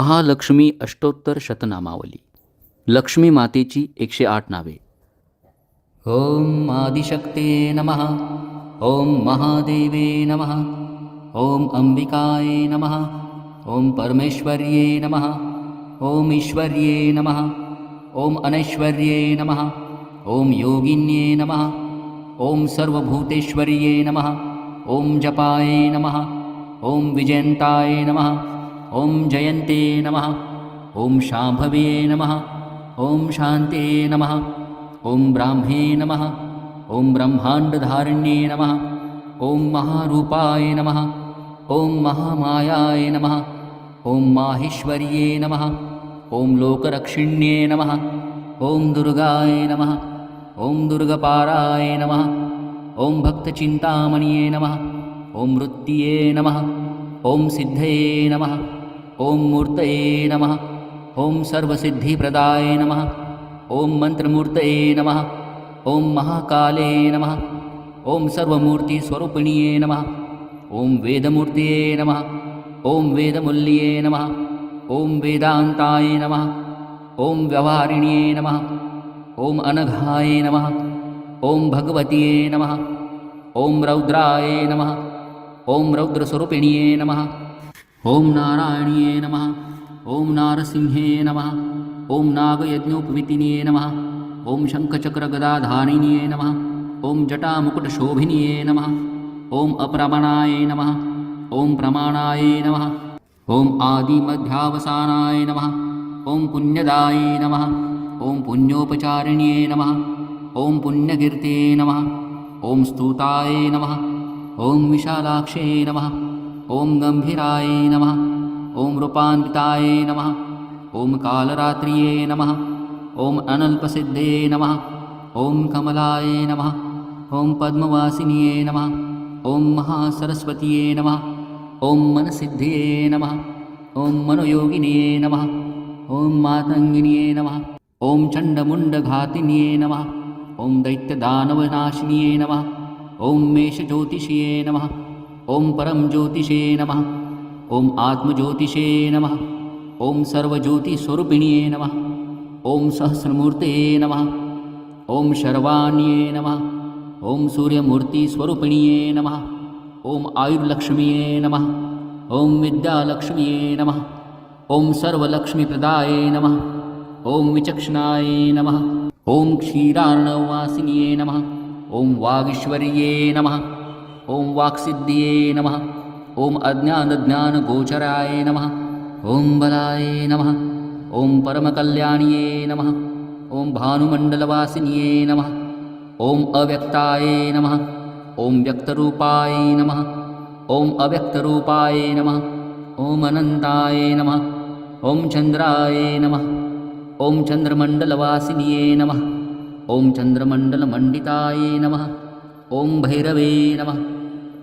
महालक्ष्मी अष्टोत्तर शतनामावली. लक्ष्मी मातेची एकशे आठ नावे. ओम आदिशक्ते नमः. ओम महादेवे नमः. ओम अंबिकाय नमः. ओम परमेश्वर्ये नमः. ओम ईश्वर्ये नमः. ओम अनैश्वर्ये नमः. ओम योगिन्ये नमः. ओम सर्वभूतेश्वर्ये नमः. ओम जपाय नमः. ओम विजयन्ताय नमः ॐ जयन्ते नमः ॐ शाम्भवे नमः ॐ शान्ते नमः ॐ ब्राह्मे नमः ॐ ब्रह्माण्डधारिण्ये नमः ॐ महारूपाय नमः ॐ महामायाय नमः ॐ माहेश्वर्ये नमः ॐ लोकरक्षिण्ये नमः ॐ दुर्गाय नमः ॐ दुर्गपाराय नमः ॐ भक्तचिन्तामणिये नमः ॐ मृत्ये नमः ॐ सिद्धये नमः ॐ मूर्तये नमः ॐ सर्वसिद्धिप्रदाय नमः ॐ मन्त्रमूर्तये नमः ॐ महाकाले नमः ॐ सर्वमूर्तिस्वरूपिणीये नमः ॐ वेदमूर्तये नमः ॐ वेदमूल्ये नमः ॐ वेदान्ताय नमः ॐ व्यवहारिण्ये नमः ॐ अनघाय नमः ॐ भगवतीये नमः ॐ रौद्राय नमः ॐ रौद्रस्वरूपिण्ये नमः ॐ नारायणीये नमः ॐ नारसिंहे नमः ॐ नागयज्ञोपवितिनिये नमः ॐ शङ्खचक्रगदाधारिणीये नमः ॐ जटामुकुटशोभिनीये नमः ॐ अप्रमाणाय नमः ॐ प्रमाणाय नमः ॐ आदिमध्यावसानाय नमः ॐ पुण्यदाय नमः ॐ पुण्योपचारिण्ये नमः ॐ पुण्यकीर्ते नमः ॐ स्तुताय नमः ॐ विशालाक्षे नमः ॐ गम्भीराय नमः ॐ रूपान्विताय नमः ॐ कालरात्र्ये नमः ॐ अनल्पसिद्धे नमः ॐ कमलाय नमः ॐ पद्मवासिन्ये नमः ॐ महासरस्वतीये नमः ॐ मनसिद्धिये नमः ॐ मनोयोगिन्ये नमः ॐ मातङ्गिन्ये नमः ॐ चण्डमुण्डघातिन्ये नमः ॐ दैत्यदानवनाशिन्ये नमः ॐ मेषज्योतिषिये नमः ॐ परं ज्योतिषे नमः ॐ आत्मज्योतिषे नमः ॐ सर्वज्योतिस्वरूपिण्ये नमः ॐ सहस्रमूर्तये नमः ॐ शर्वाण्ये नमः ॐ सूर्यमूर्तिस्वरूपिण्ये नमः ॐ आयुर्लक्ष्म्ये नमः ॐ विद्यालक्ष्म्ये नमः ॐ सर्वलक्ष्मीप्रदाय नमः ॐ विचक्षणाय नमः ॐ क्षीरार्णवासिन्ये नमः ॐ वागीश्वर्ये नमः ॐ वाक्सिद्धिये नमः ॐ अज्ञानज्ञानगोचराय नमः ॐ बलाय नमः ॐ परमकल्याण्ये नमः ॐ भानुमण्डलवासिन्ये नमः ॐ अव्यक्ताय नमः ॐ व्यक्तरूपाय नमः ॐ अव्यक्तरूपाय नमः ॐ अनन्ताय नमः ॐ चन्द्राय नमः ॐ चन्द्रमण्डलवासिन्ये नमः ॐ चन्द्रमण्डलमण्डिताय नमः ॐ भैरवे नमः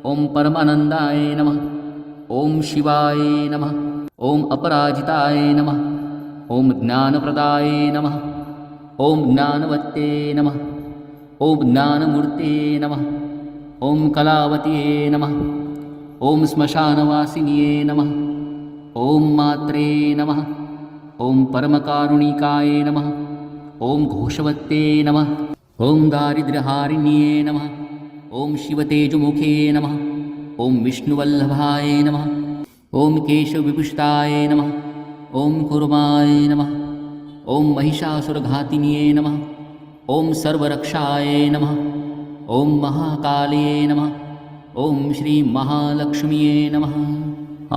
ॐ परमानन्दाय नमः ॐ शिवाय नमः ॐ अपराजिताय नमः ॐ ज्ञानप्रदाय नमः ॐ ज्ञानवत्ते नमः ॐ ज्ञानमूर्ते नमः ॐ कलावत्ये नमः ॐ श्मशानवासिन्ये नमः ॐ मात्रे नमः ॐ परमकारुणिकाय नमः ॐ घोषवत्ते नमः ॐ दारिद्र्यहारिण्ये नमः ॐ शिवतेजुमुखे नमः ॐ विष्णुवल्लभाय नमः ॐ केशविपुष्टाय नमः ॐ कुर्माय नमः ॐ महिषासुरघातिन्ये नमः ॐ सर्वरक्षाय नमः ॐ महाकाले नमः ॐ श्रीमहालक्ष्म्ये नमः।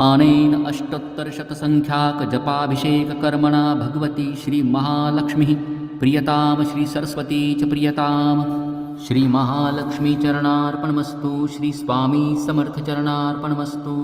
आनेन अष्टोत्तरशतसङ्ख्याकजपाभिषेककर्मणा भगवती श्रीमहालक्ष्मीः प्रियतां श्रीसरस्वती च प्रियतां श्रीमहालक्ष्मीचरणार्पणमस्तु श्रीस्वामी समर्थचरणार्पणमस्तु